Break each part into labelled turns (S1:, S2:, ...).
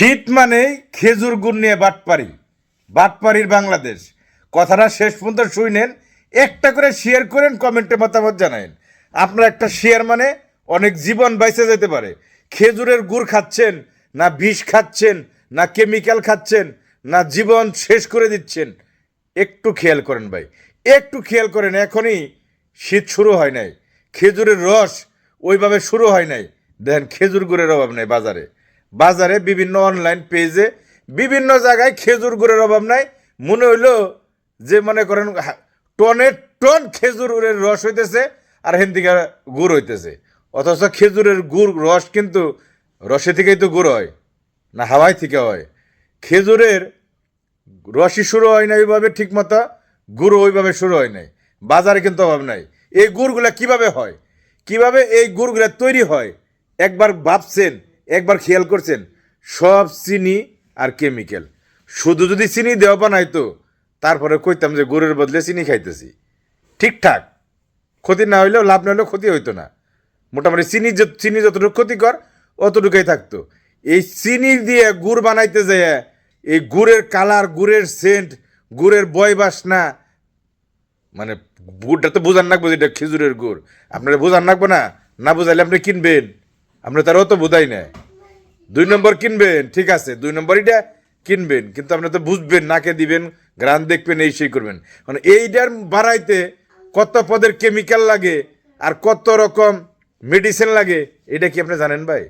S1: শীত মানে খেজুর গুড় নিয়ে বাটপারি। বাটপারির বাংলাদেশ। কথাটা শেষ পর্যন্ত শুনেন, একটা করে শেয়ার করেন কমেন্টে মতামত জানাইন আপনার একটা শেয়ার মানে অনেক জীবন বাইসে যেতে পারে। খেজুরের গুড় খাচ্ছেন, না বিষ খাচ্ছেন, না কেমিক্যাল খাচ্ছেন, না জীবন শেষ করে দিচ্ছেন, একটু খেয়াল করেন ভাই। একটু খেয়াল করেন, এখনই শীত শুরু হয় নাই। খেজুরের রস ওইভাবে শুরু হয় নাই। দেখেন খেজুর গুড়ের অভাব নেই বাজারে। বাজারে বিভিন্ন অনলাইন পেজে বিভিন্ন জায়গায় খেজুর গুড়ের অভাব নাই। মনে হইল যে মনে করেন টনে টন খেজুরের রস হইতেছে আর হেন থেকে গুড় হইতেছে। অথচ খেজুরের গুড় রস কিন্তু রসে থেকেই তো গুড় হয়, না হাওয়াই থেকে হয়। খেজুরের রসই শুরু হয় না ওইভাবে ঠিক মতো গুড় ওইভাবে শুরু হয় নাই। বাজারে কিন্তু অভাব নাই। এই গুড়গুলা কীভাবে হয়? কীভাবে এই গুড়গুলা তৈরি হয়? একবার ভাবছেন একবার খেয়াল করছেন, সব চিনি আর কেমিক্যাল শুধু যদি চিনি দেওয়া বানাইতো তারপরে কইতাম যে গুড়ের বদলে চিনি খাইতেছি। ঠিকঠাক ক্ষতি না হইলেও লাভ না হলেও ক্ষতি হইতো না। মোটামুটি চিনি চিনি যতটুকু ক্ষতিকর, অতটুকুই থাকতো। এই চিনি দিয়ে গুড় বানাইতে যায় এই গুড়ের কালার গুড়ের সেন্ট গুড়ের বয় বাসনা মানে গুড়টা তো বোঝান রাখব যেটা খেজুরের গুড়। আপনারা বোঝান রাখব না? না বোঝাইলে আপনি কিনবেন। আপনি তারাও তো বোঝাই না দুই নম্বর কিনবেন, ঠিক আছে, দুই নম্বর এটা কিনবেন, কিন্তু আপনি তো বুঝবেন, নাকে দিবেন, গ্রান দেখবেন, এই সেই করবেন। মানে এইটার বাড়াইতে কত পদের কেমিক্যাল লাগে আর কত রকম মেডিসিন লাগে, এটা কি আপনি জানেন ভাই?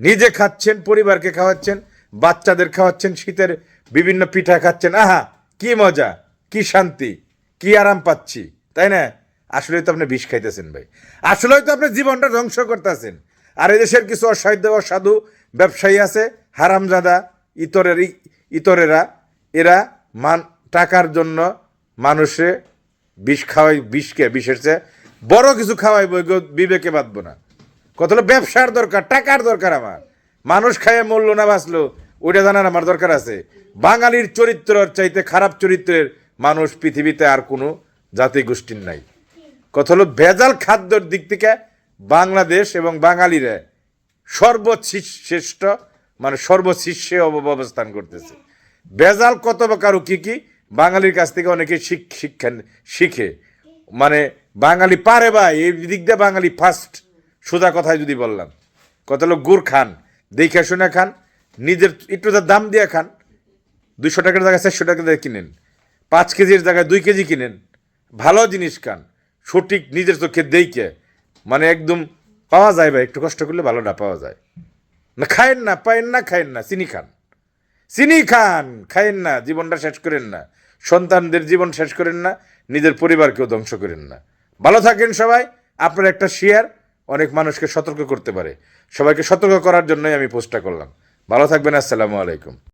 S1: নিজে খাচ্ছেন, পরিবারকে খাওয়াচ্ছেন, বাচ্চাদের খাওয়াচ্ছেন, শীতের বিভিন্ন পিঠা খাচ্ছেন, আহা, কি মজা, কি শান্তি, কি আরাম পাচ্ছি, তাই না? আসলে তো আপনি বিষ খাইতেছেন ভাই। আসলেই তো আপনি জীবনটা ধ্বংস করতেছেন। আর এই দেশের কিছু অসাধ্য অসাধু ব্যবসায়ী আছে, হারামজাদা, ইতরের ইতরেরা, এরা মান টাকার জন্য মানুষে বিষ খাওয়াই বিষকে বিষের চেয়ে বড় কিছু খাওয়াই বিবেকে বাঁধবো না। কত হলো ব্যবসার দরকার, টাকার দরকার আমার। মানুষ খাইয়ে মরল না বাঁচলো, ওইটা জানার আমার দরকার আছে। বাঙালির চরিত্রর চাইতে খারাপ চরিত্রের মানুষ পৃথিবীতে আর কোনো জাতি গোষ্ঠীর নাই। কত হলো, ভেজাল খাদ্যর দিক থেকে বাংলাদেশ এবং বাঙালিরা সর্বশ্রেষ্ঠ মানে সর্বশীর্ষে অব- অবস্থান করতেছে। ভেজাল কত প্রকার কি কি, বাঙালির কাছ থেকে অনেকে শিক্ষা শিখে। মানে বাঙালি পারে ভাই এই দিক দিয়ে বাঙালি ফার্স্ট সোজা কথায় যদি বললাম। কত লোক গুড় খান, দেখে শুনে খান, নিজের একটু তার দাম দিয়ে খান দুশো টাকার জায়গায় চারশো টাকা দিয়ে কিনেন, পাঁচ কেজির জায়গায় দুই কেজি কিনেন, ভালো জিনিস খান। সঠিক নিজের চোখে দেখে মানে একদম পাওয়া যায় ভাই, একটু কষ্ট করলে ভালোটা পাওয়া যায়। না, খায়েন না, পায়েন না, খায়েন না, চিনি খান। চিনি খান, খায়েন না, জীবনটা শেষ করেন না। সন্তানদের জীবন শেষ করেন না, নিজের পরিবারকেও ধ্বংস করেন না। ভালো থাকেন সবাই, আপনার একটা শেয়ার অনেক মানুষকে সতর্ক করতে পারে। সবাইকে সতর্ক করার জন্যই আমি পোস্টটা করলাম। ভালো থাকবেন, আসসালামু আলাইকুম।